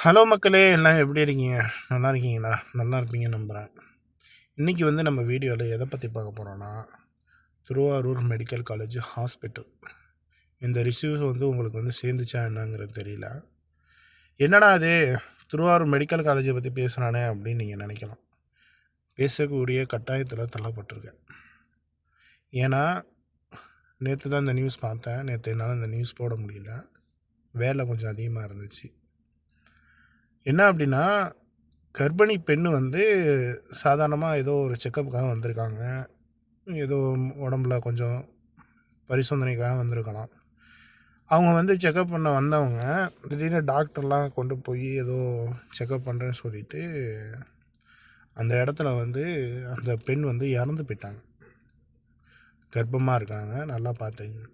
Hello மக்களே எல்லாம் எப்படி இருக்கீங்க? நல்லா இருக்கீங்களா? நல்லா இருப்பீங்க நம்புகிறேன் இன்றைக்கி வந்து நம்ம வீடியோவில் எதை பற்றி பார்க்க போகிறோன்னா திருவாரூர் மெடிக்கல் காலேஜ் ஹாஸ்பிட்டல். இந்த ரிசீவ்ஸ் வந்து உங்களுக்கு வந்து சேர்ந்துச்சா என்னங்கிறது தெரியல. என்னடா அது திருவாரூர் மெடிக்கல் காலேஜை பற்றி பேசுகிறானே அப்படின்னு நீங்கள் நினைக்கலாம். பேசக்கூடிய கட்டாயத்தில் தள்ளப்பட்டிருக்கேன். ஏன்னா நேற்று தான் இந்த நியூஸ் பார்த்தேன். நேற்று என்னால் இந்த நியூஸ் போட முடியல. வேலை கொஞ்சம் அதிகமாக இருந்துச்சு. என்ன அப்படின்னா கர்ப்பிணி பெண் வந்து சாதாரணமாக ஏதோ ஒரு செக்கப்புக்காக வந்திருக்காங்க. ஏதோ உடம்புல கொஞ்சம் பரிசோதனைக்காக வந்திருக்கலாம். அவங்க வந்து செக்கப் பண்ண வந்தவங்க திடீர்னு டாக்டர்லாம் கொண்டு போய் ஏதோ செக்கப் பண்ணுறேன்னு சொல்லிட்டு அந்த இடத்துல வந்து அந்த பெண் வந்து இறந்து போயிட்டாங்க. கர்ப்பமாக இருக்காங்க நல்லா பார்த்துங்க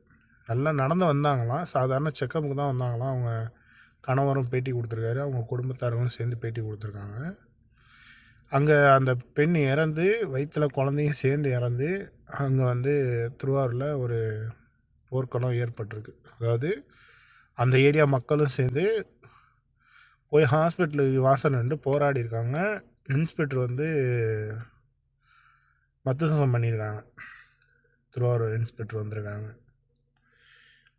நல்லா நடந்து வந்தாங்களாம். சாதாரண செக்கப்புக்கு தான் வந்தாங்களாம். அவங்க கணவரும் பேட்டி கொடுத்துருக்காரு. அவங்க குடும்பத்தாரங்களும் சேர்ந்து பேட்டி கொடுத்துருக்காங்க. அங்கே அந்த பெண் இறந்து வயிற்றில் குழந்தையும் சேர்ந்து இறந்து அங்கே வந்து திருவாரூரில் ஒரு போர்க்களம் ஏற்பட்டிருக்கு. அதாவது அந்த ஏரியா மக்களும் சேர்ந்து போய் ஹாஸ்பிட்டலுக்கு வாசல் நின்று போராடி இருக்காங்க. இன்ஸ்பெக்டர் வந்து மத்தசம் பண்ணியிருக்காங்க திருவாரூர் இன்ஸ்பெக்டர் வந்திருக்காங்க.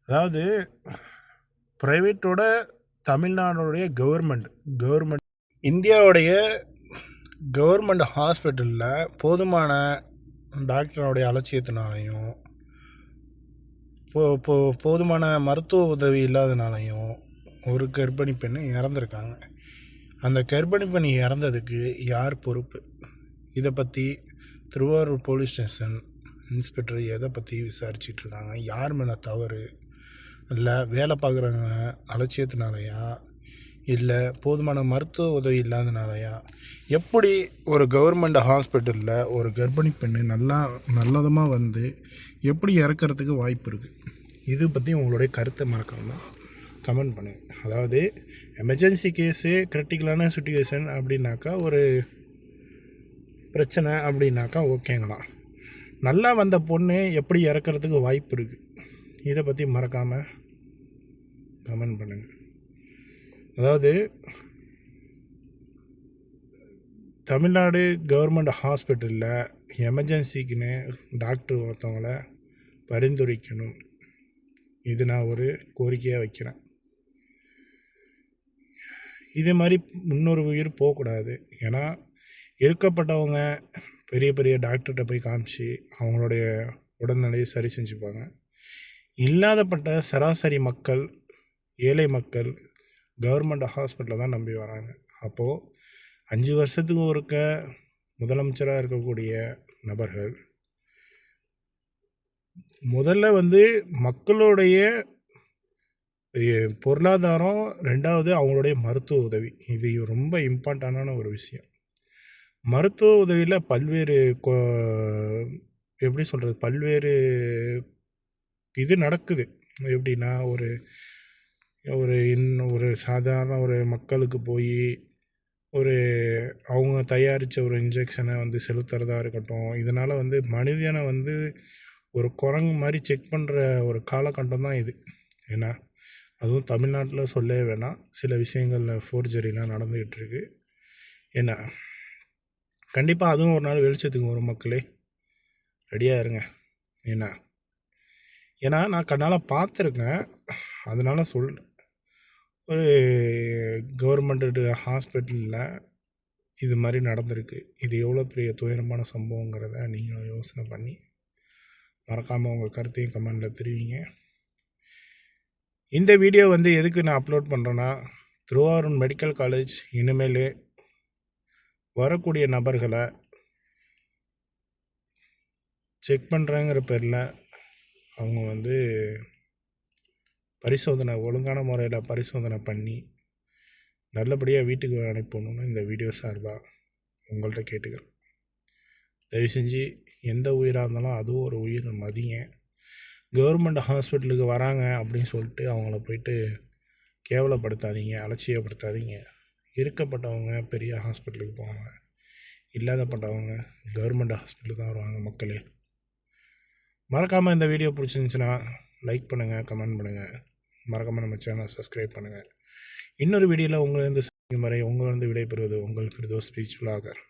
அதாவது ப்ரைவேட்டோட தமிழ்நாடுடைய கவர்மெண்ட் கவர்மெண்ட் இந்தியாவுடைய கவர்மெண்ட் ஹாஸ்பிட்டலில் போதுமான டாக்டருடைய அலட்சியத்தினாலையும் போ போ போதுமான மருத்துவ உதவி இல்லாதனாலையும் ஒரு கர்ப்பிணி பெண் இறந்துருக்காங்க. அந்த கர்ப்பிணி பெண் இறந்ததுக்கு யார் பொறுப்பு? இதை பற்றி திருவாரூர் போலீஸ் ஸ்டேஷன் இன்ஸ்பெக்டர் எதை பற்றி விசாரிச்சிட்ருக்காங்க யார் மேலே தவறு? இல்லை வேலை பார்க்குறவங்க அலட்சியத்தினாலையா? இல்லை போதுமான மருத்துவ உதவி இல்லாதனாலையா? எப்படி ஒரு கவர்மெண்ட் ஹாஸ்பிட்டலில் ஒரு கர்ப்பிணி பெண்ணு நல்லா நல்லதமாக வந்து எப்படி இறக்கிறதுக்கு வாய்ப்பு இருக்குது இது பற்றி உங்களுடைய கருத்தை மறக்காமல் கமெண்ட் பண்ணுங்கள் அதாவது எமர்ஜென்சி கேஸு கிரிட்டிக்கலான சுச்சுவேஷன் அப்படின்னாக்கா ஒரு பிரச்சனை அப்படின்னாக்கா ஓகேங்களா நல்லா வந்த பொண்ணு எப்படி இறக்கிறதுக்கு வாய்ப்பு இருக்குது இதை பற்றி மறக்காமல் கமெண்ட் பண்ணுங்கள் அதாவது தமிழ்நாடு கவர்மெண்ட் ஹாஸ்பிட்டலில் எமர்ஜென்சிக்குன்னு டாக்டர் ஒருத்தவங்கள பரிந்துரைக்கணும். இது நான் ஒரு கோரிக்கையாக வைக்கிறேன். இதே மாதிரி இன்னொரு உயிர் போகக்கூடாது. ஏன்னா இருக்கப்பட்டவங்க பெரிய பெரிய டாக்டர்கிட்ட போய் காமிச்சு அவங்களுடைய உடல்நிலையை சரி செஞ்சுப்பாங்க. இல்லாதப்பட்ட சராசரி மக்கள் ஏழை மக்கள் கவர்மெண்ட் ஹாஸ்பிட்டலை தான் நம்பி வராங்க. அப்போது அஞ்சு வருஷத்துக்கு ஒருக்க முதலமைச்சராக இருக்கக்கூடிய நபர்கள் முதல்ல வந்து மக்களுடைய பொருளாதாரம் ரெண்டாவது அவங்களுடைய மருத்துவ உதவி. இது ரொம்ப இம்பார்ட்டண்டான ஒரு விஷயம். மருத்துவ உதவியில் பல்வேறு எப்படி சொல்கிறது பல்வேறு இது நடக்குது. எப்படின்னா ஒரு ஒரு இன்னும் ஒரு சாதாரண ஒரு மக்களுக்கு போய் ஒரு அவங்க தயாரித்த ஒரு இன்ஜெக்ஷனை வந்து செலுத்துறதா இருக்கட்டும் இதனால் வந்து மனிதனை வந்து ஒரு குரங்கு மாதிரி செக் பண்ணுற ஒரு காலகட்டம் தான் இது. ஏன்னா அதுவும் தமிழ்நாட்டில் சொல்லவே வேணாம். சில விஷயங்களில் ஃபோர்ஜரிலாம் நடந்துக்கிட்டு இருக்கு. ஏன்னா கண்டிப்பாக அதுவும் ஒரு நாள் வெளிச்சத்துக்கு வரும் மக்களே. ரெடியாக இருங்க. ஏன்னா ஏன்னா நான் கண்ணால் பார்த்துருக்கேன். அதனால் சொல்கிறேன் ஒரு கவர்மெண்ட்டு ஹாஸ்பிட்டலில் இது மாதிரி நடந்திருக்கு. இது எவ்வளோ பெரிய துயரமான சம்பவங்கிறத நீங்களும் யோசனை பண்ணி மறக்காமல் உங்கள் கருத்தையும் கமெண்டில் தெரிவிங்க. இந்த வீடியோ வந்து எதுக்கு நான் அப்லோட் பண்ணுறேன்னா திருவாரூர் மெடிக்கல் காலேஜ் இனிமேல் வரக்கூடிய நபர்களை செக் பண்ணுறேங்கிற பேரில் அவங்க வந்து பரிசோதனை ஒழுங்கான முறையில் பரிசோதனை பண்ணி நல்லபடியாக வீட்டுக்கு அனுப்பணும்னு இந்த வீடியோ சார்பாக உங்கள்கிட்ட கேட்டுக்கிறேன் தயவு செஞ்சு எந்த உயிராக இருந்தாலும் அதுவும் ஒரு உயிர் மதிங்க. கவர்மெண்ட் ஹாஸ்பிட்டலுக்கு வராங்க அப்படின்னு சொல்லிட்டு அவங்கள போயிட்டு கேவலப்படுத்தாதீங்க அலட்சியப்படுத்தாதீங்க. இருக்கப்பட்டவங்க பெரிய ஹாஸ்பிட்டலுக்கு போவாங்க. இல்லாதப்பட்டவங்க கவர்மெண்ட் ஹாஸ்பிட்டலுக்கு தான் வருவாங்க மக்களே. மறக்காமல் இந்த வீடியோ பிடிச்சிருந்துச்சின்னா லைக் பண்ணுங்கள் கமெண்ட் பண்ணுங்கள் மறக்காமல் நம்ம சேனலை சப்ஸ்கிரைப் பண்ணுங்கள் இன்னொரு வீடியோவில் உங்களிருந்து வந்து வரை உங்களிருந்து விடைபெறுவது உங்கள் ஃபிர்தோஸ் ஸ்பீச் பிளாகர்